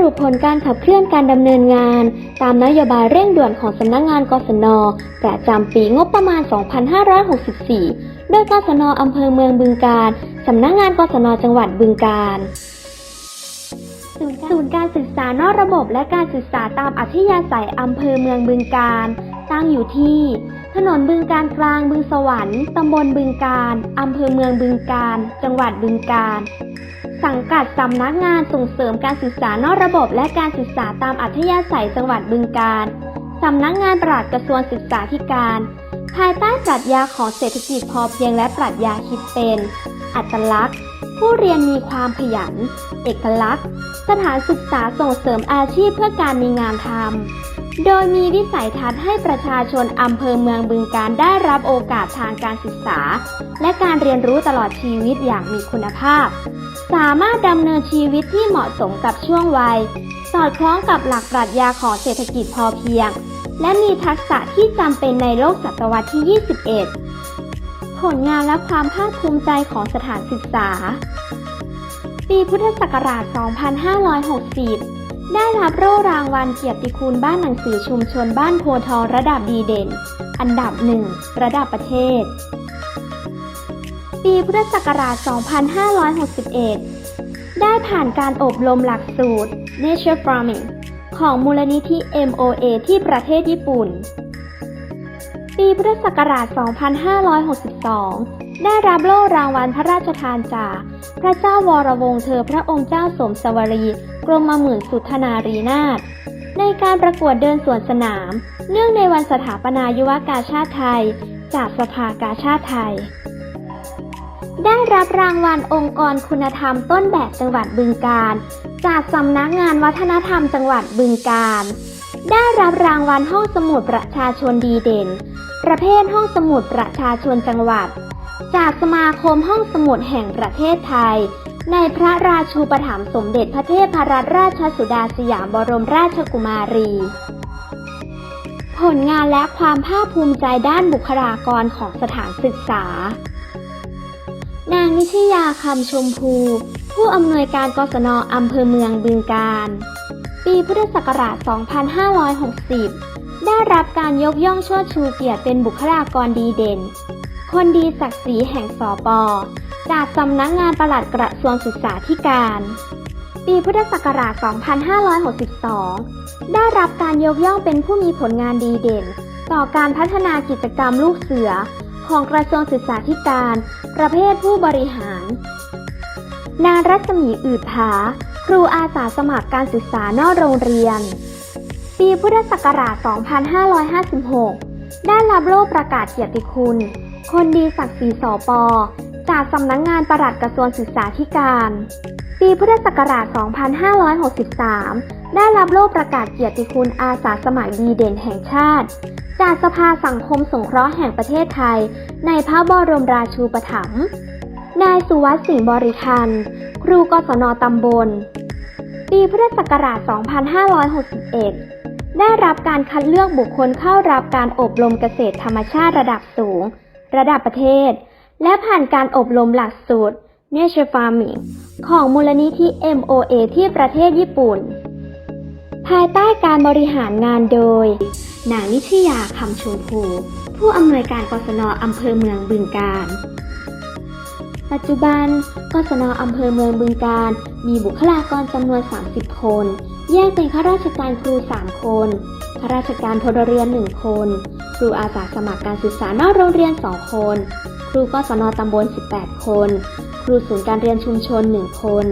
รุปผลการขับเคลื่อนการดำเนินงาน ตามนโยบายเร่งด่วนของสำนักงงานกศนประจำปีงบประมาณ 2564 โดยกศนอำเภอเมืองบึงกาฬสำนักงงานกศนจังหวัดบึงกาฬศูนย์การศึกษานอกระบบและการศึกษาตามอัธยาศัยอำเภอเมืองบึงกาฬตั้งอยู่ที่ ถนนบึงการกลางบึงสวรรค์ ตำบลบึงกาฬอำเภอเมืองบึงกาฬจังหวัดบึงกาฬ สังกัดสำนักงานส่งเสริมการศึกษานอกระบบและการศึกษาตามอัธยาศัยจังหวัดบึงกาฬสำนักงานปลัดกระทรวงศึกษาธิการ ภายใต้ปรัชญาของเศรษฐกิจพอเพียงและปรัชญาคิดเป็น อัตลักษณ์ ผู้เรียนมีความขยัน เอกลักษณ์ สถานศึกษาส่งเสริมอาชีพเพื่อการมีงานทำโดยมีวิสัยทัศน์ให้ประชาชนอำเภอเมืองบึงการได้รับโอกาสทางการศึกษา และการเรียนรู้ตลอดชีวิตอย่างมีคุณภาพ สามารถดำเนินชีวิตที่เหมาะสมกับช่วงวัย สอดคล้องกับหลักปรัชญาของเศรษฐกิจพอเพียง และมีทักษะที่จำเป็นในโลกศตวรรษที่ 21 ผลงานและความภาคภูมิใจของสถานศึกษา ปีพุทธศักราช 2560 ได้รับโล่รางวัลเกียรติคุณบ้านหนังสือชุมชนบ้านโพทองระดับดีเด่น อันดับหนึ่งระดับประเทศ ปีพุทธศักราช 2561 ได้ผ่านการอบรมหลักสูตร Nature Farming ของมูลนิธิ MOA ที่ประเทศญี่ปุ่น ปีพุทธศักราช 2562 ได้รับโล่รางวัลพระราชทานจาก พระเจ้าวรวงศ์เธอพระองค์เจ้าสมสวรี กรมหมื่นสุทนารีนาถในการประกวดเดินสวนสนาม เนื่องในวันสถาปนายุวกาชาติไทย จากสภากาชาติไทย ได้รับรางวัลองค์กรคุณธรรมต้นแบบจังหวัดบึงกาฬจากสำนักงานวัฒนธรรมจังหวัดบึงกาฬได้รับรางวัลห้องสมุดประชาชนดีเด่น ประเภทห้องสมุดประชาชนจังหวัด จากสมาคมห้องสมุดแห่งประเทศไทย ในพระราชูปถัมภ์สมเด็จพระเทพรัตนราชสุดาสยามบรมราชกุมารี ผลงานและความภาคภูมิใจด้านบุคลากรของสถานศึกษา นางนิชยาคำชมพู ผู้อำนวยการกศนอำเภอเมืองบึงกาฬปีพุทธศักราช 2560 ได้รับการยกย่องเชิดชูเกียรติเป็นบุคลากรดีเด่น คนดีศักดิ์ศรีแห่งสอปอจากสำนักงานปลัดกระทรวงศึกษาธิการ ปีพุทธศักราช 2562 ได้รับการยกย่องเป็นผู้มีผลงานดีเด่น ต่อการพัฒนากิจกรรมลูกเสือ ของกระทรวงศึกษาธิการ ประเภทผู้บริหาร นางรัศมีอืดผา ครูอาสาสมัครการศึกษานอกโรงเรียน ปีพุทธศักราช 2556 ได้รับโล่ประกาศเกียรติคุณ คนดีศักดิ์ศรีสอปอจากสำนักงงานประหลัดกระทรวงศึกษาธิการ ปีพุทธศักราช 2563 ได้รับโล่ประกาศเกียรติคุณอาสาสมัครดีเด่นแห่งชาติ จากสภาสังคมสงเคราะห์แห่งประเทศไทย ในพระบรมราชูปถัมภ์ นายสุวัสดิ์สิงห์บริคัน ครูกศนตำบล ปีพุทธศักราช 2561 ได้รับการคัดเลือกบุคคลเข้ารับการอบรมเกษตรธรรมชาติระดับสูง ระดับประเทศ และผ่านการอบรมหลักสูตร Nature Farming ของมูลนิธิ MOA ที่ประเทศญี่ปุ่น ภายใต้การบริหารงานโดย นางนิชยาคำชมพู ผู้อำนวยการกศนอำเภอเมืองบึงกาฬปัจจุบันกศนอำเภอเมืองบึงกาฬมีบุคลากรจำนวน 30 คน แยกเป็นข้าราชการครู 3 คนข้าราชการพลเรือน 1 คน ครูอาสาสมัครการศึกษานอกโรงเรียน 2 คน ครูกศนตำบล 18 คน ครูศูนย์การเรียนชุมชน 1 คน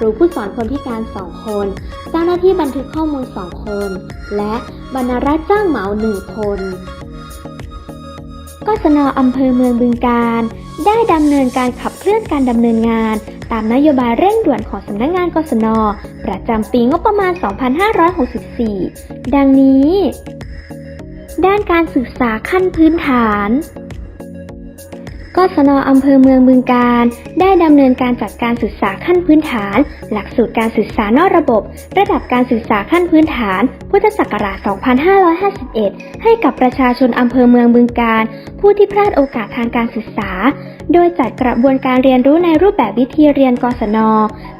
รูผู้สอนคนพิการ 2 คน เจ้าหน้าที่บันทึกข้อมูล 2 คน และบรรณารักษ์จ้างเหมา1คนกศนอำเภอเมืองบึงการ ได้ดำเนินการขับเคลื่อนการดำเนินงาน ตามนโยบายเร่งด่วนของสำนักงานกศน ประจำปีงบประมาณ 2564 ดังนี้ ด้านการศึกษาขั้นพื้นฐาน กกศนอำเภอเมืองบึงการ ได้ดำเนินการจัดการศึกษาขั้นพื้นฐาน หลักสูตรการศึกษานอกระบบ ระดับการศึกษาขั้นพื้นฐาน พุทธศักราช 2551 ให้กับประชาชนอำเภอเมืองบึงการ ผู้ที่พลาดโอกาสทางการศึกษา โดยจัดกระบวนการเรียนรู้ในรูปแบบวิธีเรียนกศน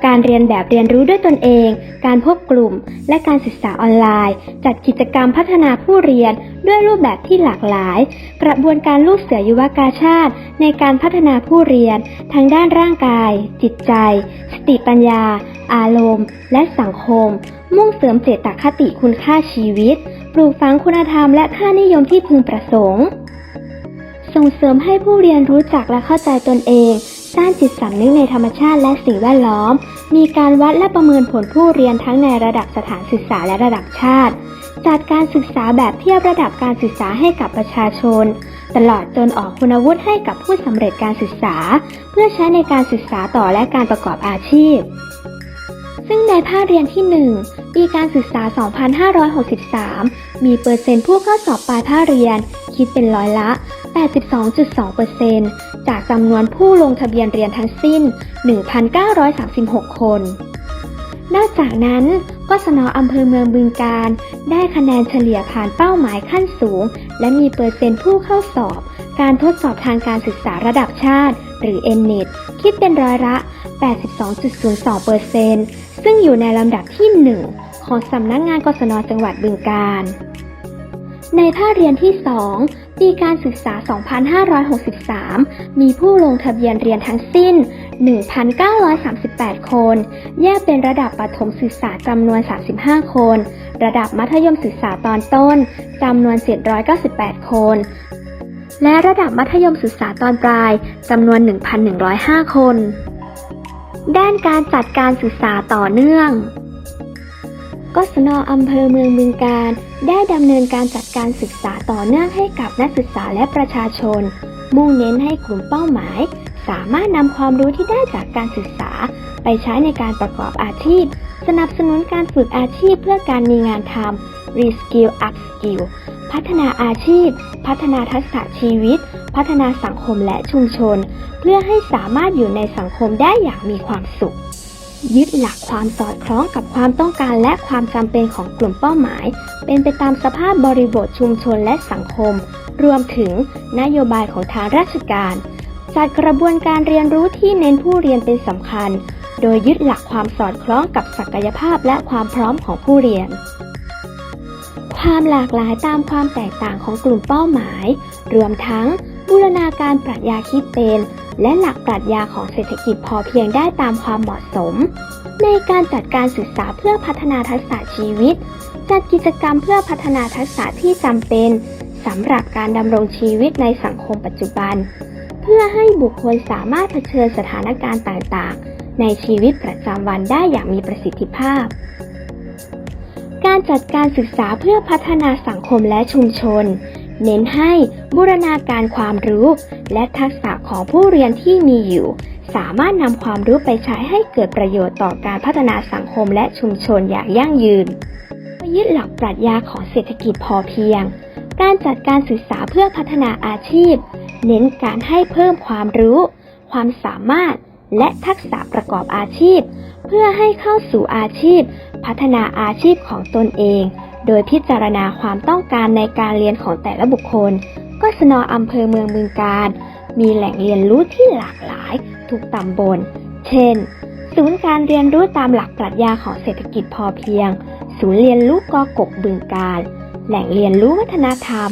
การเรียนแบบเรียนรู้ด้วยตนเอง การพบกลุ่ม และการศึกษาออนไลน์ จัดกิจกรรมพัฒนาผู้เรียนด้วยรูปแบบที่หลากหลาย กระบวนการลูกเสือยุวกาชาติ ในการพัฒนาผู้เรียน ทางด้านร่างกาย จิตใจ สติปัญญา อารมณ์ และสังคม มุ่งเสริมเจตคติคุณค่าชีวิต ปลูกฝังคุณธรรมและค่านิยมที่พึงประสงค์ ส่งเสริมให้ผู้เรียนรู้จักและเข้าใจตนเอง สร้างจิตสำนึกในธรรมชาติและสิ่งแวดล้อม มีการวัดและประเมินผลผู้เรียนทั้งในระดับสถานศึกษาและระดับชาติ จัดการศึกษาแบบเทียบระดับการศึกษาให้กับประชาชน ตลอดจนออกคุณวุฒิให้กับผู้สำเร็จการศึกษา เพื่อใช้ในการศึกษาต่อและการประกอบอาชีพ ซึ่งในภาคเรียนที่ 1 ปีการศึกษา 2563 มีเปอร์เซ็นต์ผู้เข้าสอบปลายภาคเรียน คิดเป็นร้อยละ 82.2% จากจำนวนผู้ลงทะเบียนเรียนทั้งสิ้น 1,936 คน นอกจากนั้นกศนอำเภอเมืองบึงการ ได้คะแนนเฉลี่ยผ่านเป้าหมายขั้นสูง และมีเปอร์เซ็นต์ผู้เข้าสอบ การทดสอบทางการศึกษาระดับชาติ หรือ NNET คิดเป็นร้อยละ 82.02%ซึ่งอยู่ในลำดับที่ 1 ของสำนักงงานกศนจังหวัดบึงการในภาคเรียนที่ 2 ปีการศึกษา 2563 มีผู้ลงทะเบียนเรียนทั้งสิ้น 1,938 คน แยกเป็นระดับประถมศึกษาจำนวน 35 คน ระดับมัธยมศึกษาตอนต้นจำนวน 798 คน และระดับมัธยมศึกษาตอนปลายจำนวน 1,105 คน ด้านการจัดการศึกษาต่อเนื่อง กศนอำเภอเมืองบึงการ ได้ดำเนินการจัดการศึกษาต่อเนื่องให้กับนักศึกษาและประชาชน มุ่งเน้นให้กลุ่มเป้าหมาย สามารถนำความรู้ที่ได้จากการศึกษา ไปใช้ในการประกอบอาชีพ สนับสนุนการฝึกอาชีพเพื่อการมีงานทำ Reskill Upskill พัฒนาอาชีพ พัฒนาทักษะชีวิต พัฒนาสังคมและชุมชน เพื่อให้สามารถอยู่ในสังคมได้อย่างมีความสุข ยึดหลักความสอดคล้องกับความต้องการและความจำเป็นของกลุ่มเป้าหมาย เป็นไปตามสภาพบริบทชุมชนและสังคม รวมถึงนโยบายของทางราชการจัดกระบวนการเรียนรู้ที่เน้นผู้เรียนเป็นสำคัญ โดยยึดหลักความสอดคล้องกับศักยภาพและความพร้อมของผู้เรียน ความหลากหลายตามความแตกต่างของกลุ่มเป้าหมาย รวมทั้ง บูรณาการปรัชญาคิดเป็น และหลักปรัชญาของเศรษฐกิจพอเพียงได้ตามความเหมาะสม ในการจัดการศึกษาเพื่อพัฒนาทักษะชีวิต จัดกิจกรรมเพื่อพัฒนาทักษะที่จำเป็นสำหรับการดำรงชีวิตในสังคมปัจจุบัน เพื่อให้บุคคลสามารถเผชิญสถานการณ์ต่างๆ ในชีวิตประจำวันได้อย่างมีประสิทธิภาพ การจัดการศึกษาเพื่อพัฒนาสังคมและชุมชน เน้นให้บูรณาการความรู้ และทักษะของผู้เรียนที่มีอยู่ สามารถนำความรู้ไปใช้ให้เกิดประโยชน์ต่อการพัฒนาสังคมและชุมชนอย่างยั่งยืนยึดหลักปรัชญาของเศรษฐกิจพอเพียง การจัดการศึกษาเพื่อพัฒนาอาชีพ เน้นการให้เพิ่มความรู้ ความสามารถ และทักษะประกอบอาชีพ เพื่อให้เข้าสู่อาชีพ พัฒนาอาชีพของตนเอง โดยพิจารณาความต้องการในการเรียนของแต่ละบุคคล ก็สนออำเภอเมืองบึงการ มีแหล่งเรียนรู้ที่หลากหลายทุกตำบล เช่น ศูนย์การเรียนรู้ตามหลักปรัชญาของเศรษฐกิจพอเพียง ศูนย์เรียนรู้กอกกบึงการ แหล่งเรียนรู้วัฒนธรรม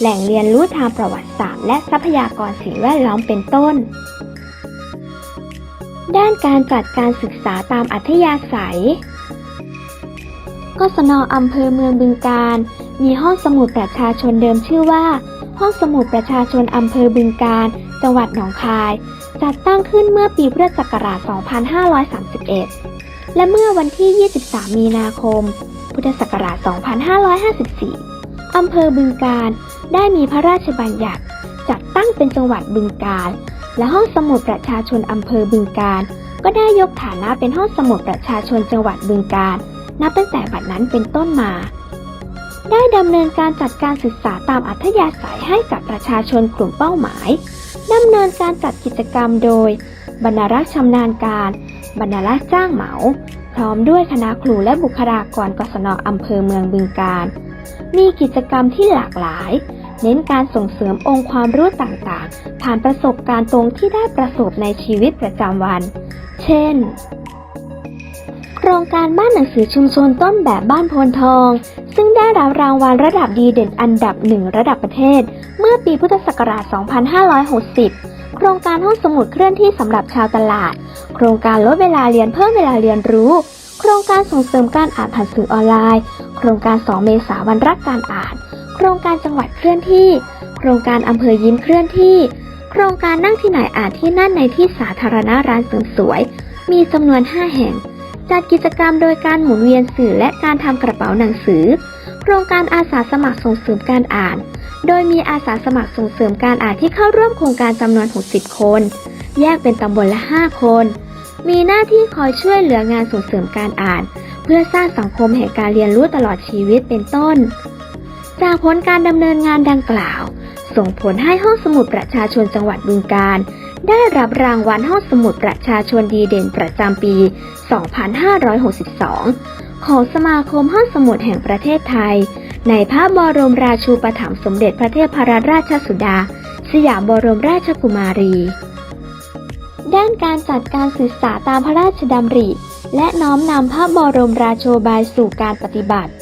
แหล่งเรียนรู้ทางประวัติศาสตร์ และทรัพยากรสิ่งแวดล้อมเป็นต้น ด้านการจัดการศึกษาตามอัธยาศัย กศนอำเภอเมืองบึงการ มีห้องสมุดประชาชนเดิมชื่อว่า ห้องสมุดประชาชนอำเภอบึงการ จังหวัดหนองคาย จัดตั้งขึ้นเมื่อปีพุทธศักราช 2531 และเมื่อวันที่ 23 มีนาคม พุทธศักราช 2554 อำเภอบึงการ ได้มีพระราชบัญญัติ จัดตั้งเป็นจังหวัดบึงการ และห้องสมุดประชาชนอำเภอบึงการ ก็ได้ยกฐานะเป็นห้องสมุดประชาชนจังหวัดบึงการ นับตั้งแต่บัดนั้นเป็นต้นมา ได้ดำเนินการจัดการศึกษาตามอัธยาศัยให้กับประชาชนกลุ่มเป้าหมายดำเนินการจัดกิจกรรมโดย บรรณารักษ์ชำนาญการ บรรณารักษ์จ้างเหมา พร้อมด้วยคณะครูและบุคลากรกศนอำเภอเมืองบึงการ มีกิจกรรมที่หลากหลาย เน้นการส่งเสริมองค์ความรู้ต่างๆ ผ่านประสบการณ์ตรงที่ได้ประสบในชีวิตประจำวัน เช่น ครงการบ้านหนังสือชุมชนต้นแบบบ้านโพนทอง ซึ่งได้รับรางวัลระดับดีเด่นอันดับหนึ่งระดับประเทศ เมื่อปีพุทธศักราช 2560 โครงการห้องสมุดเคลื่อนที่สำหรับชาวตลาด โครงการลดเวลาเรียนเพิ่มเวลาเรียนรู้ โครงการส่งเสริมการอ่านผ่านสื่อออนไลน์ โครงการ 2 เมษาวันรักการอ่าน โครงการจังหวัดเคลื่อนที่ โครงการอำเภอยิ้มเคลื่อนที่ โครงการนั่งที่ไหนอ่านที่นั่นในที่สาธารณะร้านเสริมสวย มีจำนวน 5 แห่ง จัดกิจกรรมโดยการหมุนเวียนสื่อและการทำกระเป๋าหนังสือ โครงการอาสาสมัครส่งเสริมการอ่าน โดยมีอาสาสมัครส่งเสริมการอ่านที่เข้าร่วมโครงการจำนวน 60 คน แยกเป็นตำบลละ 5 คน มีหน้าที่คอยช่วยเหลืองานส่งเสริมการอ่าน เพื่อสร้างสังคมแห่งการเรียนรู้ตลอดชีวิตเป็นต้น จากผลการดำเนินงานดังกล่าว ส่งผลให้ห้องสมุดประชาชนจังหวัดบึงการ ได้รับรางวัลห้องสมุดประชาชนดีเด่นประจำปี 2562 ของสมาคมห้องสมุดแห่งประเทศไทย ในพระบรมราชูปถัมภ์สมเด็จพระเทพรัตนราชสุดา สยามบรมราชกุมารี ด้านการจัดการศึกษาตามพระราชดำริ และน้อมนำพระบรมราโชบายสู่การปฏิบัติ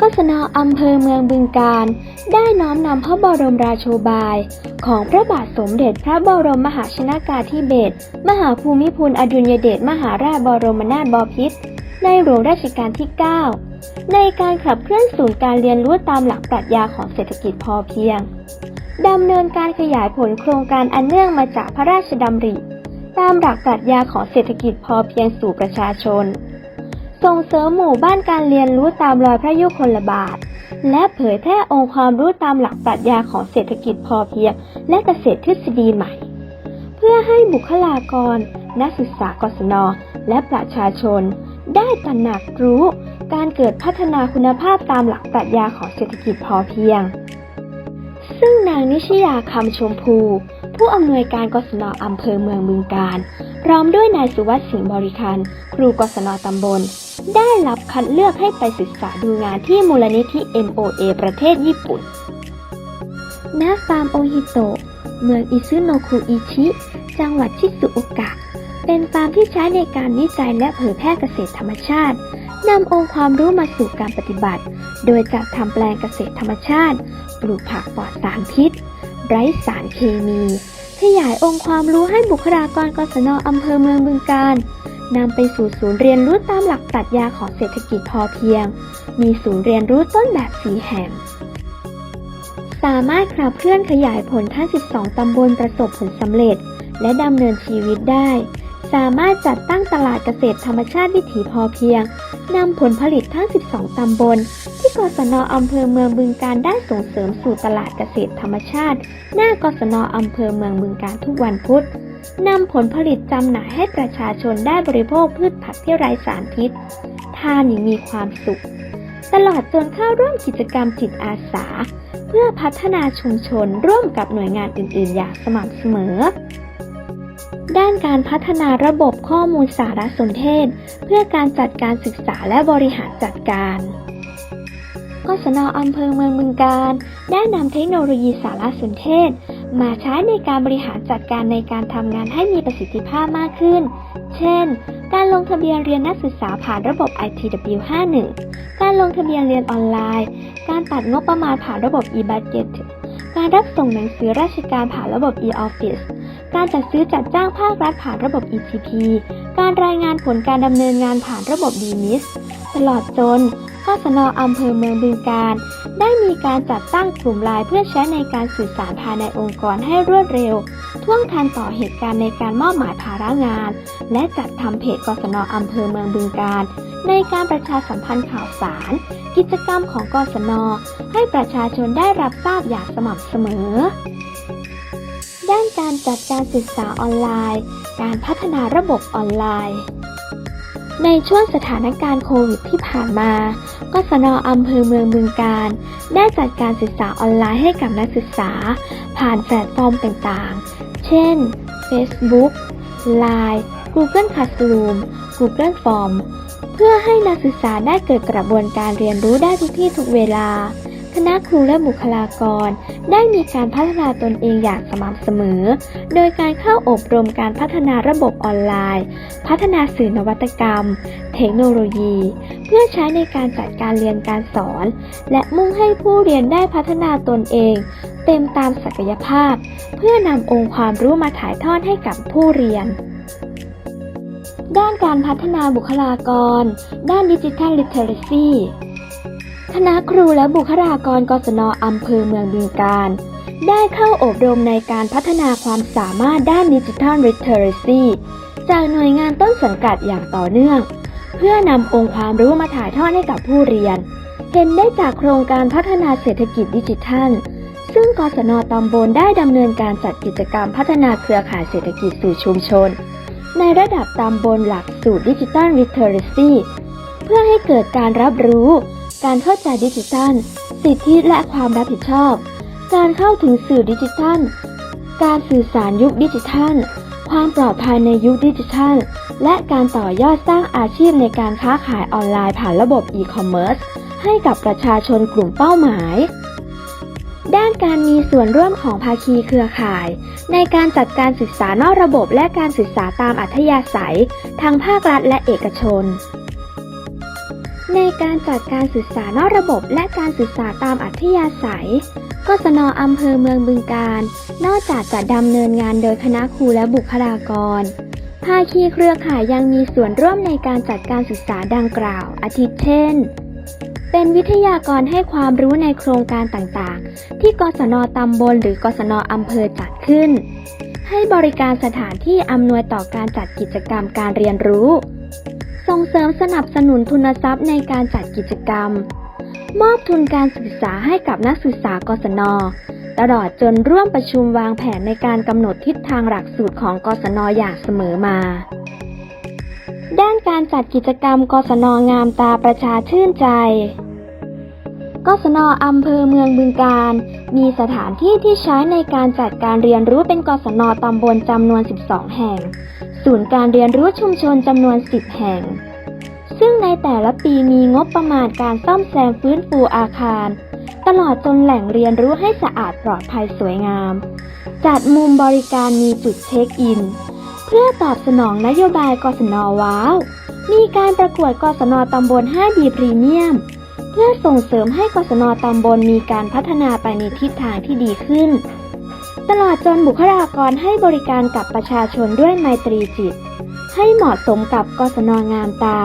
กศนอำเภอเมืองบึงการ ได้น้อมนำพระบรมราโชบาย ของพระบาทสมเด็จพระบรมมหาชนากาธิเบศรมหาภูมิพลอดุลยเดชมหาราชบรมนาถบพิตรในหลวงราชการที่ 9 ในการขับเคลื่อนศูนย์การเรียนรู้ตามหลักปรัชญาของเศรษฐกิจพอเพียงดำเนินการขยายผลโครงการอันเนื่องมาจากพระราชดำริ ตามหลักปรัชญาของเศรษฐกิจพอเพียงสู่ประชาชน ส่งเสริมหมู่บ้านการเรียนรู้ตามรอยพระยุคลบาท และเผยแพร่องค์ความรู้ตามหลักปรัชญาของเศรษฐกิจพอเพียง และเกษตรทฤษฎีใหม่ เพื่อให้บุคลากร นักศึกษากศน และประชาชน ได้ตระหนักรู้การเกิดพัฒนาคุณภาพตามหลักปรัชญาของเศรษฐกิจพอเพียง ซึ่งนางนิชยาคำชมพู ผู้อำนวยการกศนอำเภอเมืองบึงการ พร้อมด้วยนายสุวัสดิ์สิงห์บริคัน ครูกศนตำบล ได้รับคัดเลือกให้ไปศึกษาดูงานที่มูลนิธิ MOA ประเทศญี่ปุ่น ณ ฟาร์มโอฮิโตะ เมืองอิซึโนคุอิชิ จังหวัดชิซุโอกะ เป็นฟาร์มที่ใช้ในการวิจัยและเผยแพร่เกษตรธรรมชาติ นำองค์ความรู้มาสู่การปฏิบัติ โดยจัดทำแปลงเกษตรธรรมชาติ ปลูกผักปลอดสารพิษ ไร้สารเคมี ขยายองค์ความรู้ให้บุคลากรกศนอำเภอเมืองบึงการ นำไปสู่ศูนย์เรียนรู้ตามหลักปรัชญาของเศรษฐกิจพอเพียง มีศูนย์เรียนรู้ต้นแบบสีแห่ง สามารถขับเคลื่อนขยายผลทั้ง 12 ตำบลประสบผลสำเร็จ และดำเนินชีวิตได้ สามารถจัดตั้งตลาดเกษตรธรรมชาติวิถีพอเพียง นำผลผลิตทั้ง 12 ตำบล ที่กศนอำเภอเมืองบึงการได้ส่งเสริมสู่ตลาดเกษตรธรรมชาติ หน้ากศนอำเภอเมืองบึงการทุกวันพุธ นำผลผลิตจำหน่ายให้ประชาชนได้บริโภคพืชผักที่ไร้สารพิษ ทานอย่างมีความสุข ตลอดจนเข้าร่วมกิจกรรมจิตอาสา เพื่อพัฒนาชุมชนร่วมกับหน่วยงานอื่น ๆ อย่างสม่ำเสมอ ด้านการพัฒนาระบบข้อมูลสารสนเทศ เพื่อการจัดการศึกษาและบริหารจัดการกศนอำเภอเมืองบึงการ ได้นำเทคโนโลยีสารสนเทศ มาใช้ในการบริหารจัดการในการทำงานให้มีประสิทธิภาพมากขึ้น เช่น การลงทะเบียนเรียนนักศึกษาผ่านระบบ ITW51 การลงทะเบียนเรียนออนไลน์ การตัดงบประมาณผ่านระบบ e-budget การรับส่งหนังสือราชการผ่านระบบ e-office การจัดซื้อจัดจ้างภาครัฐผ่านระบบ ETP การรายงานผลการดำเนินงานผ่านระบบ DMIS ตลอดจน กศนอำเภอเมืองบึงการ ได้มีการจัดตั้งกลุ่มไลน์เพื่อใช้ในการสื่อสารภายในองค์กรให้รวดเร็ว ท่วงทันต่อเหตุการณ์ในการมอบหมายภาระงาน และจัดทำเพจกศนอำเภอเมืองบึงการ ในการประชาสัมพันธ์ข่าวสาร กิจกรรมของกศนให้ประชาชนได้รับทราบอย่างสม่ำเสมอด้านการจัดการศึกษาออนไลน์ การพัฒนาระบบออนไลน์ ในช่วงสถานการณ์โควิดที่ผ่านมา กศนอำเภอเมืองบึงการ ได้จัดการศึกษาออนไลน์ให้กับนักศึกษา ผ่านแพลตฟอร์มต่างๆ เช่น Facebook Line Google Classroom Google Form เพื่อให้นักศึกษาได้เกิดกระบวนการเรียนรู้ได้ทุกที่ทุกเวลา คณะครูและบุคลากร ได้มีการพัฒนาตนเองอย่างสม่ำเสมอ โดยการเข้าอบรมการพัฒนาระบบออนไลน์ พัฒนาสื่อนวัตกรรม เทคโนโลยี เพื่อใช้ในการจัดการเรียนการสอน และมุ่งให้ผู้เรียนได้พัฒนาตนเอง เต็มตามศักยภาพ เพื่อนำองค์ความรู้มาถ่ายทอดให้กับผู้เรียนด้านการพัฒนาบุคลากร ด้านดิจิทัลลิเทอเรซี คณะครูและบุคลากรกศนอำเภอเมืองบึงการ ได้เข้าอบรมในการพัฒนาความสามารถด้านดิจิทัลลิเทเรซีจากหน่วยงานต้นสังกัดอย่างต่อเนื่อง เพื่อนำองค์ความรู้มาถ่ายทอดให้กับผู้เรียน เห็นได้จากโครงการพัฒนาเศรษฐกิจดิจิทัล ซึ่งกศนตำบลได้ดำเนินการจัดกิจกรรมพัฒนาเครือข่ายเศรษฐกิจสู่ชุมชน ในระดับตำบลหลักสูตรดิจิทัลลิเทเรซีเพื่อให้เกิดการรับรู้ การเข้าใจดิจิทัล สิทธิและความรับผิดชอบ การเข้าถึงสื่อดิจิทัล การสื่อสารยุคดิจิทัล ความปลอดภัยในยุคดิจิทัล และการต่อยอดสร้างอาชีพในการค้าขายออนไลน์ผ่านระบบอีคอมเมิร์ซให้กับประชาชนกลุ่มเป้าหมาย ด้านการมีส่วนร่วมของภาคีเครือข่าย ในการจัดการศึกษานอกระบบและการศึกษาตามอัธยาศัยทางภาครัฐและเอกชน ในการจัดการศึกษานอกระบบและการศึกษาตามอัธยาศัย กศนอำเภอเมืองบึงการ นอกจากจะดำเนินงานโดยคณะครูและบุคลากร ภาคีเครือข่ายยังมีส่วนร่วมในการจัดการศึกษาดังกล่าว อาทิเช่น เป็นวิทยากรให้ความรู้ในโครงการต่างๆ ที่กศนตำบลหรือกศนอำเภอจัดขึ้น ให้บริการสถานที่อำนวยต่อการจัดกิจกรรมการเรียนรู้ ส่งเสริมสนับสนุนทุนทรัพย์ในการจัดกิจกรรม มอบทุนการศึกษาให้กับนักศึกษากศน ตลอดจนร่วมประชุมวางแผนในการกำหนดทิศทางหลักสูตรของกศนอย่างเสมอมา ด้านการจัดกิจกรรมกศนงามตาประชาชื่นใจ กศนอำเภอเมืองบึงการ มีสถานที่ที่ใช้ในการจัดการเรียนรู้เป็นกศนตำบลจำนวน 12 แห่ง ศูนย์การเรียนรู้ชุมชนจำนวน 10 แห่ง ซึ่งในแต่ละปีมีงบประมาณการซ่อมแซมฟื้นฟูอาคาร ตลอดจนแหล่งเรียนรู้ให้สะอาดปลอดภัยสวยงาม จัดมุมบริการมีจุดเช็คอิน เพื่อตอบสนองนโยบายกศนว้าว มีการประกวดกศนตำบล 5D พรีเมียม พื่อส่งเสริมให้กศนตำบลมีการพัฒนาไปในทิศทางที่ดีขึ้น ตลอดจนบุคลากรให้บริการกับประชาชนด้วยไมตรีจิต ให้เหมาะสมกับกศนงามตา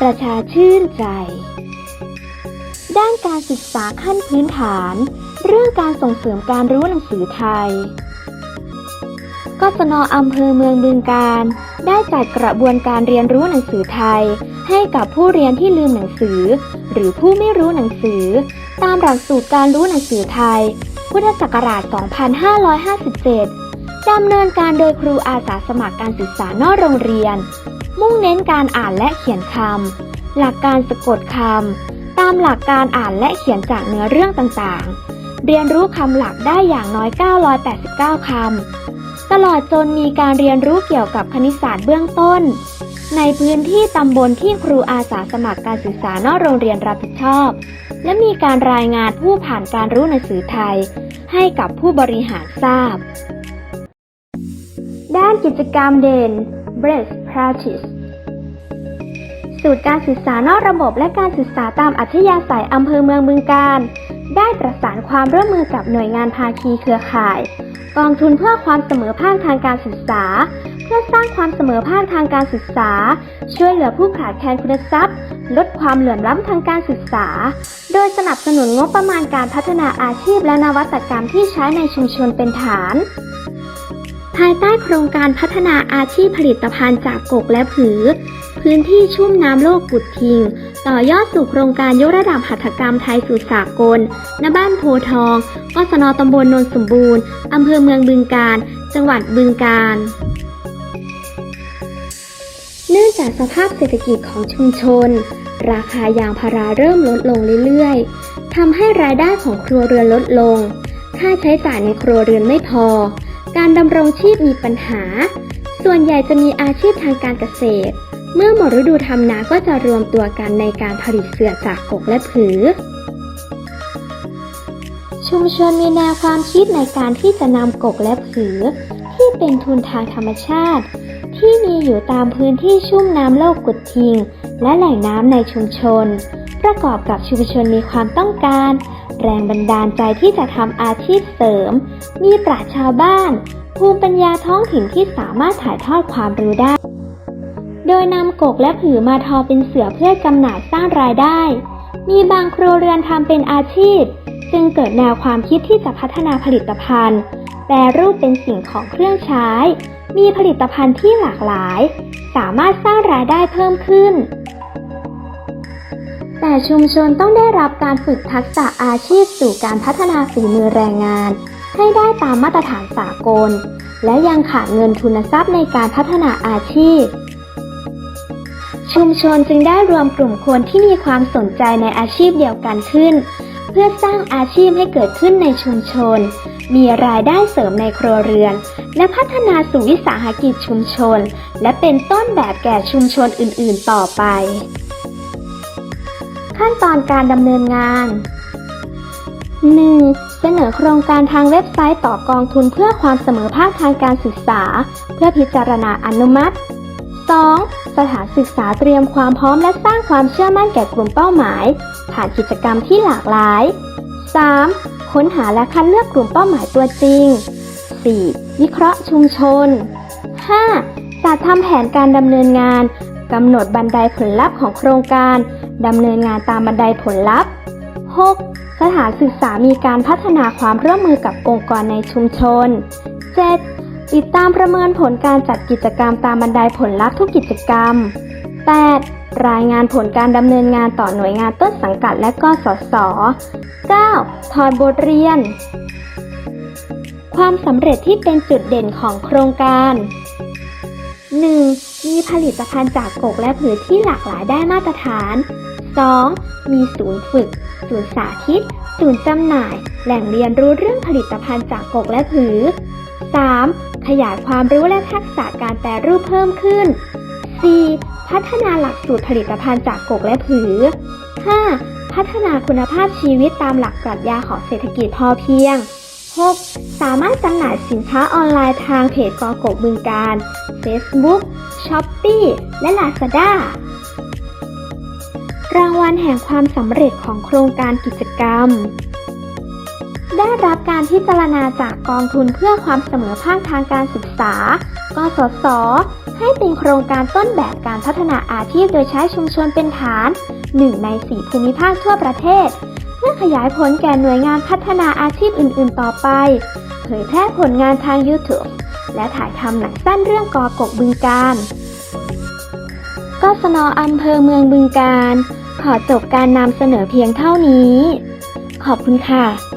ประชาชื่นใจ ด้านการศึกษาขั้นพื้นฐาน เรื่องการส่งเสริมการรู้หนังสือไทย กศนอำเภอเมืองบึงการ ได้จัดกระบวนการเรียนรู้หนังสือไทย ให้กับผู้เรียนที่ลืมหนังสือ หรือผู้ไม่รู้หนังสือ ตามหลักสูตรการรู้หนังสือไทย พุทธศักราช 2557 ดำเนินการโดยครูอาสาสมัครการศึกษานอกโรงเรียน มุ่งเน้นการอ่านและเขียนคำ หลักการสะกดคำ ตามหลักการอ่านและเขียนจากเนื้อเรื่องต่างๆ เรียนรู้คำหลักได้อย่างน้อย 989 คำ ตลอดจนมีการเรียนรู้เกี่ยวกับคณิตศาสตร์เบื้องต้น ในพื้นที่ตำบลที่ครูอาสาสมัครการศึกษานอกโรงเรียนรับผิดชอบ และมีการรายงานผู้ผ่านการรู้หนังสือไทย ให้กับผู้บริหารทราบ ด้านกิจกรรมเด่น Best Practice ศูนย์การศึกษานอกระบบและการศึกษาตามอัธยาศัยอำเภอเมืองบึงการ ได้ประสานความร่วมมือกับหน่วยงานภาคีเครือข่าย กองทุนเพื่อความเสมอภาคทางการศึกษา เพื่อสร้างความเสมอภาคทางการศึกษา ช่วยเหลือผู้ขาดแคลนคุณทรัพย์ ลดความเหลื่อมล้ำทางการศึกษา โดยสนับสนุนงบประมาณการพัฒนาอาชีพและนวัตกรรมที่ใช้ในชุมชนเป็นฐาน ภายใต้โครงการพัฒนาอาชีพผลิตภัณฑ์จากกกและผือ พื้นที่ชุ่มน้ำโลกกุดทิง ต่อยอดสู่โครงการยกระดับหัตถกรรมไทยสู่สากล ณ บ้านโพทองกศนตำบลนนสมบูรณ์ อำเภอเมืองบึงการ จังหวัดบึงการเนื่องจากสภาพเศรษฐกิจของชุมชน ราคายางพาราเริ่มลดลงเรื่อยๆทำให้รายได้ของครัวเรือนลดลง ค่าใช้จ่ายในครัวเรือนไม่พอ การดำรงชีพมีปัญหา ส่วนใหญ่จะมีอาชีพทางการเกษตร เมื่อหมดฤดูทำนาก็จะรวมตัวกันในการผลิตเสื่อจากกกและผือ ชุมชนมีแนวความคิดในการที่จะนำกกและผือ ที่เป็นทุนทางธรรมชาติ ที่มีอยู่ตามพื้นที่ชุ่มน้ำโลกกุดทิง และแหล่งน้ำในชุมชน ประกอบกับชุมชนมีความต้องการ แรงบันดาลใจที่จะทำอาชีพเสริม มีปราชชาวบ้าน ภูมิปัญญาท้องถิ่นที่สามารถถ่ายทอดความรู้ได้ โดยนำกกและผือมาทอเป็นเสือเพื่อจำหน่ายสร้างรายได้ มีบางครัวเรือนทำเป็นอาชีพ จึงเกิดแนวความคิดที่จะพัฒนาผลิตภัณฑ์ แปรรูปเป็นสิ่งของเครื่องใช้ มีผลิตภัณฑ์ที่หลากหลาย สามารถสร้างรายได้เพิ่มขึ้น แต่ชุมชนต้องได้รับการฝึกทักษะอาชีพสู่การพัฒนาฝีมือแรงงาน ให้ได้ตามมาตรฐานสากล และยังขาดเงินทุนทรัพย์ในการพัฒนาอาชีพ ชุมชนจึงได้รวมกลุ่มคนที่มีความสนใจในอาชีพเดียวกันขึ้น เพื่อสร้างอาชีพให้เกิดขึ้นในชุมชน มีรายได้เสริมในครัวเรือน และพัฒนาสู่วิสาหกิจชุมชน และเป็นต้นแบบแก่ชุมชนอื่นๆต่อไป ขั้นตอนการดำเนินงาน 1. เสนอโครงการทางเว็บไซต์ต่อกองทุนเพื่อความเสมอภาคทางการศึกษา เพื่อพิจารณาอนุมัติ 2. สถานศึกษาเตรียมความพร้อมและสร้างความเชื่อมั่นแก่กลุ่มเป้าหมาย ผ่านกิจกรรมที่หลากหลาย 3. ค้นหาและคัดเลือกกลุ่มเป้าหมายตัวจริง 4. วิเคราะห์ชุมชน 5. จัดทำแผนการดำเนินงานกำหนดบันไดผลลัพธ์ของโครงการดำเนินงานตามบันไดผลลัพธ์ 6. สถานศึกษามีการพัฒนาความร่วมมือกับองค์กรในชุมชน 7. ติดตามประเมินผลการจัดกิจกรรมตามบันไดผลลัพธ์ทุกกิจกรรม 8. รายงานผลการดำเนินงานต่อหน่วยงานต้นสังกัดและก็สส 9. ถอดบทเรียน ความสำเร็จที่เป็นจุดเด่นของโครงการ 1. มีผลิตภัณฑ์จากกกและผือที่หลากหลายได้มาตรฐาน 2. มีศูนย์ฝึก ศูนย์สาธิต ศูนย์จำหน่าย แหล่งเรียนรู้เรื่องผลิตภัณฑ์จากกกและผือ 3. ขยายความรู้และทักษะการแปรรูปเพิ่มขึ้น 4. พัฒนาหลักสูตรผลิตภัณฑ์จากกกและผือ 5. พัฒนาคุณภาพชีวิตตามหลักปรัชญาของเศรษฐกิจพอเพียง 6. สามารถจำหน่ายสินค้าออนไลน์ทางเพจกอกกบึงการ Facebook, s h o p e e และ Lazada รางวัลแห่งความสำเร็จของโครงการกิจกรรม ได้รับการพิจารณาจากกองทุนเพื่อความเสมอภาคทางการศึกษา กสศให้เป็นโครงการต้นแบบการพัฒนาอาชีพโดยใช้ชุมชนเป็นฐาน1ใน4ภูมิภาคทั่วประเทศ เพื่อขยายผลแก่หน่วยงานพัฒนาอาชีพอื่น ๆ ต่อไป เผยแพร่ผลงานทาง YouTube และถ่ายทำหนังสั้นเรื่องกอกกบึงการกสนอำเภอเมืองบึงการ ขอจบการนำเสนอเพียงเท่านี้ ขอบคุณค่ะ